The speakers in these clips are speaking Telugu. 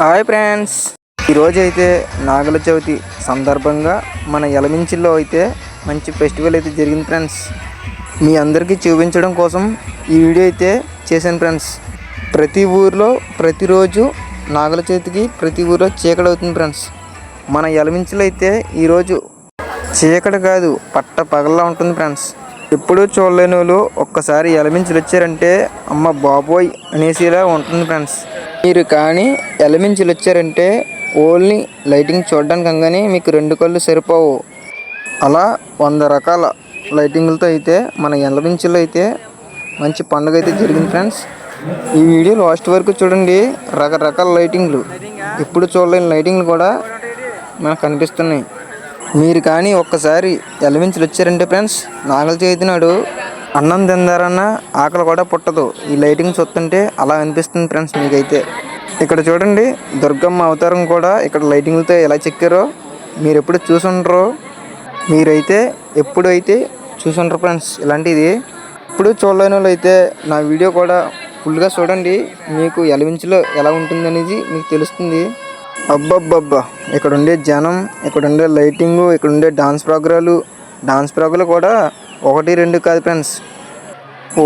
Hi friends. ఈరోజు అయితే నాగల చవితి సందర్భంగా మన ఎలమించిలో అయితే మంచి ఫెస్టివల్ అయితే జరిగింది ఫ్రెండ్స్. మీ అందరికీ చూపించడం కోసం ఈ వీడియో అయితే చేశాను ఫ్రెండ్స్. ప్రతి ఊర్లో ప్రతిరోజు నాగల చవితికి ప్రతి ఊర్లో చీకటి అవుతుంది ఫ్రెండ్స్. మన ఎలమించిలో అయితే ఈరోజు చీకటి కాదు పట్ట పగల్లా ఉంటుంది ఫ్రెండ్స్. ఎప్పుడూ చూడలేని వాళ్ళు ఒక్కసారి ఎలమించులు వచ్చారంటే అమ్మ బాబోయ్ అనేసిలా ఉంటుంది ఫ్రెండ్స్. మీరు కానీ ఎలమించులు వచ్చారంటే ఓన్లీ లైటింగ్ చూడడానికి అనగానే మీకు రెండు కళ్ళు సరిపోవు. అలా వంద రకాల లైటింగ్లతో అయితే మన ఎలమించులు అయితే మంచి పండుగ అయితే జరిగింది ఫ్రెండ్స్. ఈ వీడియో లాస్ట్ వరకు చూడండి. రకరకాల లైటింగ్లు. ఎప్పుడు చూడలేని లైటింగ్లు కూడా మనకు కనిపిస్తున్నాయి. మీరు కానీ ఒక్కసారి ఎలమించులు వచ్చారంటే ఫ్రెండ్స్ నాగల చేతి నాడు అన్నం తిందారన్నా ఆకలి కూడా పుట్టదు. ఈ లైటింగ్ చూస్తుంటే అలా అనిపిస్తుంది ఫ్రెండ్స్ మీకైతే. ఇక్కడ చూడండి దుర్గమ్మ అవతారం కూడా ఇక్కడ లైటింగ్లతో ఎలా చెక్కారో మీరు ఎప్పుడు చూసుండ్రో. మీరైతే ఎప్పుడైతే చూసుండ్రు ఫ్రెండ్స్ ఇలాంటిది. ఇప్పుడు చూడలేని వాళ్ళు అయితే నా వీడియో కూడా ఫుల్గా చూడండి. మీకు ఎలవించిలో ఎలా ఉంటుంది అనేది మీకు తెలుస్తుంది. అబ్బబ్బబ్బా ఇక్కడ ఉండే జనం ఇక్కడ ఉండే లైటింగు ఇక్కడ ఉండే డాన్స్ ప్రోగ్రాలు డాన్స్ ప్రోగ్రాలు కూడా ఒకటి రెండు కాదు ఫ్రెండ్స్.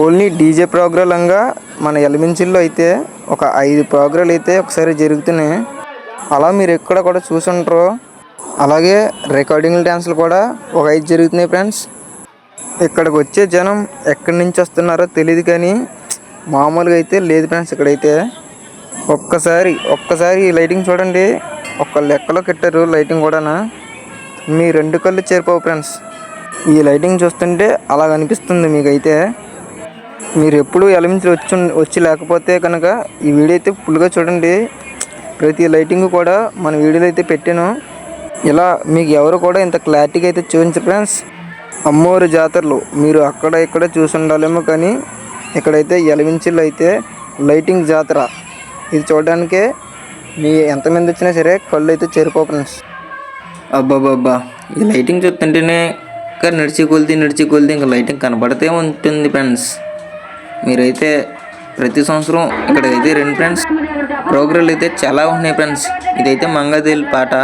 ఓన్లీ డీజే ప్రోగ్రాలంగా మన ఎలమించిల్లో అయితే ఒక ఐదు ప్రోగ్రాలు అయితే ఒకసారి జరుగుతున్నాయి. అలా మీరు ఎక్కడ కూడా చూసుంటారు అలాగే రికార్డింగ్ డ్యాన్సులు కూడా ఒక ఐదు జరుగుతున్నాయి ఫ్రెండ్స్. ఇక్కడికి వచ్చే జనం ఎక్కడి నుంచి వస్తున్నారో తెలియదు కానీ మామూలుగా అయితే లేదు ఫ్రెండ్స్ ఇక్కడైతే. ఒక్కసారి ఒక్కసారి లైటింగ్ చూడండి. ఒక్క లెక్కలో కట్టారు లైటింగ్ కూడానా. మీ రెండు కళ్ళు చేరిపోవు ఫ్రెండ్స్. ఈ లైటింగ్ చూస్తుంటే అలా అనిపిస్తుంది మీకైతే. మీరు ఎప్పుడు ఎలమించి వచ్చి వచ్చి లేకపోతే కనుక ఈ వీడియో అయితే ఫుల్గా చూడండి. ప్రతి లైటింగ్ కూడా మన వీడియోలో అయితే పెట్టాను. ఇలా మీకు ఎవరు కూడా ఇంత క్లారిటీగా అయితే చూపించరు ఫ్రెండ్స్. అమ్మోరు జాతరలు మీరు అక్కడ ఇక్కడ చూసి ఉండాలేమో కానీ ఇక్కడైతే ఎలవించిలో అయితే లైటింగ్ జాతర. ఇది చూడడానికే మీ ఎంతమంది వచ్చినా సరే కళ్ళు అయితే చేరిపో ఫ్రెండ్స్. అబ్బాబ్బా ఈ లైటింగ్ చూస్తుంటేనే ఇంకా నడిచి కొలితే నడిచి కొలితే ఇంకా లైటింగ్ కనబడితే ఉంటుంది ఫ్రెండ్స్ మీరైతే ప్రతి సంవత్సరం ఇక్కడైతే రెండు ఫ్రెండ్స్ ప్రోగ్రాలు అయితే చాలా ఉన్నాయి ఫ్రెండ్స్ ఇదైతే మంగదేలి పాట.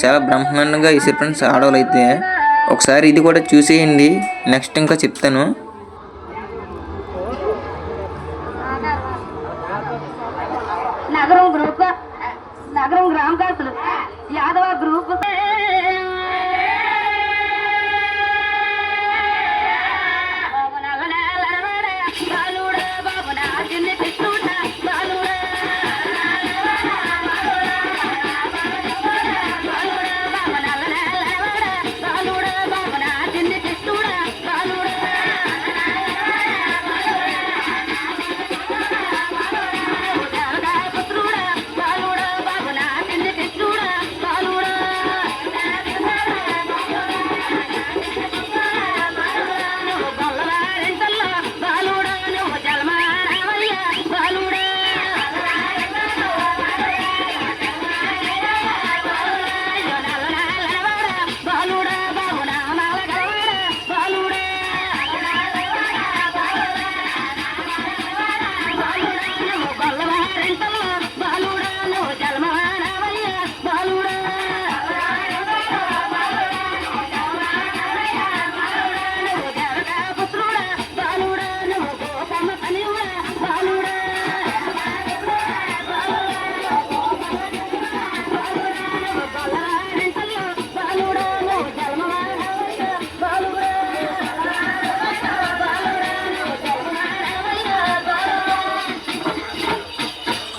చాలా బ్రహ్మాండంగా ఇసే ఫ్రెండ్స్ ఆడవాళ్ళు అయితే ఒకసారి ఇది కూడా చూసేయండి. నెక్స్ట్ ఇంకా చెప్తాను. నగరం గ్రూప్ నగరం గ్రామ కాసులు యాదవ గ్రూప్.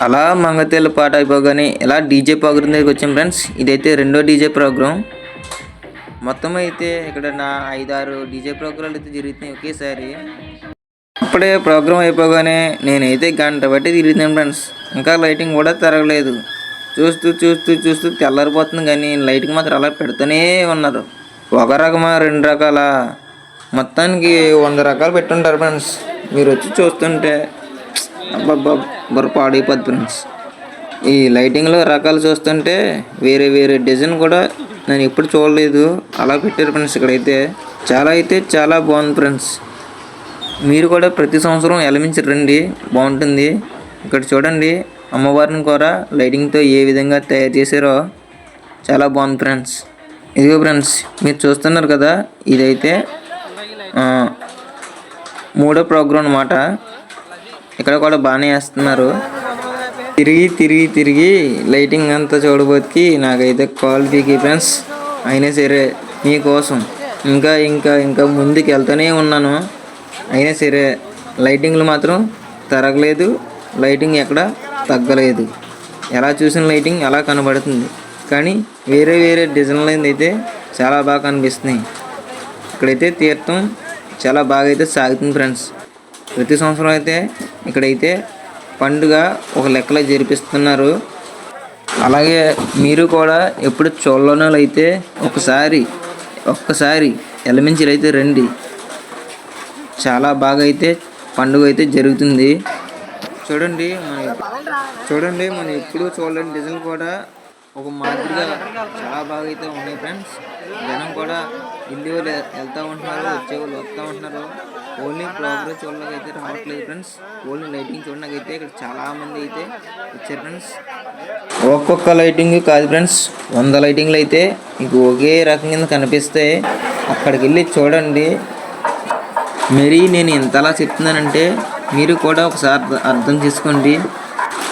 అలా మంగతేళ్ళ పాట అయిపోగానే ఇలా డీజే ప్రోగ్రామ్ దగ్గరికి వచ్చాం ఫ్రెండ్స్. ఇదైతే రెండో డీజే ప్రోగ్రామ్ మొత్తం అయితే ఇక్కడ నా ఐదారు డీజే ప్రోగ్రాంలు అయితే జరుగుతున్నాయి ఒకేసారి. అప్పుడే ప్రోగ్రామ్ అయిపోగానే నేనైతే గంట బట్టి తిరుగుతున్నాను ఫ్రెండ్స్. ఇంకా లైటింగ్ కూడా తిరగలేదు. చూస్తూ చూస్తూ చూస్తూ తెల్లారిపోతుంది కానీ లైటింగ్ మాత్రం అలా పెడుతూనే ఉన్నారు ఒక రకమా రెండు రకాల? మొత్తానికి వంద రకాలు పెట్టుంటారు ఫ్రెండ్స్. మీరు వచ్చి చూస్తుంటే అబ్బాబ్బా బుర్ర పాడైపోద్ది ఫ్రెండ్స్. ఈ లైటింగ్లో రకాలు చూస్తుంటే వేరే వేరే డిజైన్ కూడా నేను ఎప్పుడు చూడలేదు. అలా పెట్టారు ఫ్రెండ్స్ ఇక్కడైతే. చాలా అయితే చాలా బాగుంది ఫ్రెండ్స్. మీరు కూడా ప్రతి సంవత్సరం ఎలమించి రండి. బాగుంటుంది. ఇక్కడ చూడండి అమ్మవారిని కూడా లైటింగ్తో ఏ విధంగా తయారు చేశారో. చాలా బాగుంది ఫ్రెండ్స్. ఇదిగో ఫ్రెండ్స్ మీరు చూస్తున్నారు కదా ఇదైతే మూడో ప్రోగ్రాం అనమాట ఇక్కడ కూడా బాగానే వేస్తున్నారు. తిరిగి తిరిగి తిరిగి లైటింగ్ అంతా చూడబోతికి నాకైతే కాల్ పీకి ఫ్రెండ్స్ అయినా సరే మీకోసం ఇంకా ఇంకా ఇంకా ముందుకు వెళ్తూనే ఉన్నాను. అయినా సరే లైటింగ్లు మాత్రం తరగలేదు. లైటింగ్ ఎక్కడ తగ్గలేదు. ఎలా చూసిన లైటింగ్ అలా కనబడుతుంది. కానీ వేరే వేరే డిజైన్లు అయితే చాలా బాగా కనిపిస్తున్నాయి. ఇక్కడైతే తీర్థం చాలా బాగా అయితే సాగుతుంది ఫ్రెండ్స్ ప్రతి సంవత్సరం అయితే ఇక్కడైతే పండుగ ఒక లెక్కలో జరిపిస్తున్నారు. అలాగే మీరు కూడా ఎప్పుడు చూడలోనో అయితే ఒకసారి ఒక్కసారి ఎలమించిలు అయితే రండి. చాలా బాగా అయితే పండుగ అయితే జరుగుతుంది. చూడండి మన చూడండి మనం ఎప్పుడు చూడలేని డిజైన్ కూడా ఒక మాదిరిగా చాలా బాగా అయితే ఉన్నాయి ఫ్రెండ్స్. జనం కూడా ఇల్లు వాళ్ళు వెళ్తూ ఉంటున్నారు వచ్చే వాళ్ళు వస్తూ ఉంటున్నారు. ఓన్లీ ప్రోగ్రెస్ చూడడానికి అయితే రావట్లేదు ఫ్రెండ్స్ ఓన్లీ లైటింగ్ చూడడానికి అయితే ఇక్కడ చాలా మంది అయితే వచ్చారు ఫ్రెండ్స్ ఒక్కొక్క లైటింగ్ కాదు ఫ్రెండ్స్ వంద లైటింగ్లు అయితే మీకు ఒకే రకం కింద కనిపిస్తాయి అక్కడికి వెళ్ళి చూడండి. మరి నేను ఇంతలా చెప్తున్నానంటే మీరు కూడా ఒకసారి అర్థం చేసుకోండి.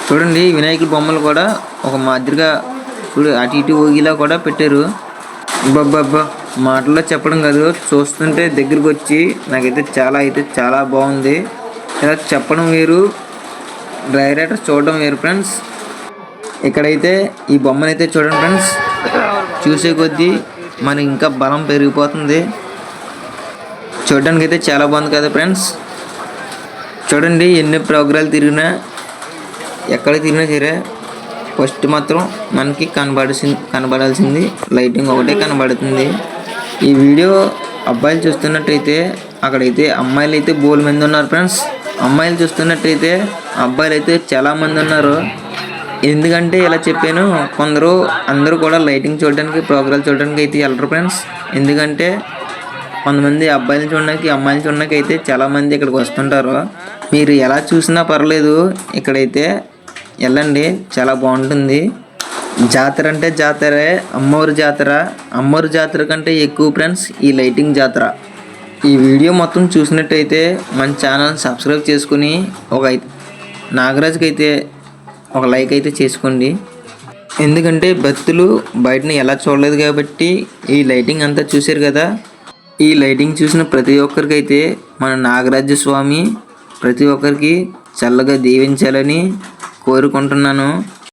చూడండి వినాయకుడి బొమ్మలు కూడా ఒక మాదిరిగా ఇప్పుడు అటు ఇటు ఊగిలా కూడా పెట్టారు. అబ్బబ్బబ్బా. మాటల్లో చెప్పడం కాదు చూస్తుంటే దగ్గరికి వచ్చి నాకైతే చాలా అయితే చాలా బాగుంది. ఇలా చెప్పడం వేరు డైరెక్టర్ చూడడం వేరు ఫ్రెండ్స్. ఇక్కడైతే ఈ బొమ్మను అయితే చూడండి ఫ్రెండ్స్. చూసే కొద్దీ మనకి ఇంకా బలం పెరిగిపోతుంది. చూడడానికి అయితే చాలా బాగుంది కదా ఫ్రెండ్స్. చూడండి ఎన్ని ప్రోగ్రాలు తిరిగినా ఎక్కడ తిరిగినా సరే ఫస్ట్ మాత్రం మనకి కనబడాల్సింది కనబడాల్సింది. లైటింగ్ ఒకటే కనబడుతుంది. ఈ వీడియో అబ్బాయిలు చూస్తున్నట్టయితే అక్కడైతే అమ్మాయిలు అయితే బోల్ మంది ఉన్నారు ఫ్రెండ్స్. అమ్మాయిలు చూస్తున్నట్టయితే అబ్బాయిలు అయితే చాలామంది ఉన్నారు. ఎందుకంటే ఇలా చెప్పాను కొందరు అందరూ కూడా లైటింగ్ చూడడానికి ప్రోగ్రాలు చూడడానికి అయితే వెళ్ళరు ఫ్రెండ్స్. ఎందుకంటే కొంతమంది అబ్బాయిలు చూడడానికి అమ్మాయిలు చూడడానికి అయితే చాలామంది ఇక్కడికి వస్తుంటారు. మీరు ఎలా చూసినా పర్లేదు ఇక్కడైతే వెళ్ళండి చాలా బాగుంటుంది. జాతర అంటే జాతరే అమ్మవారి జాతర. అమ్మవారి జాతర కంటే ఎక్కువ ఫ్రెండ్స్ ఈ లైటింగ్ జాతర. ఈ వీడియో మొత్తం చూసినట్టయితే మన ఛానల్ సబ్స్క్రైబ్ చేసుకుని ఒక ఐ- నాగరాజ్కి అయితే ఒక లైక్ అయితే చేసుకోండి. ఎందుకంటే భక్తులు బయటని ఎలా చూడలేదు కాబట్టి ఈ లైటింగ్ అంతా చూశారు కదా. ఈ లైటింగ్ చూసిన ప్రతి ఒక్కరికైతే మన నాగరాజ స్వామి ప్రతి ఒక్కరికి చల్లగా దీవించాలని కోరుకుంటున్నాను.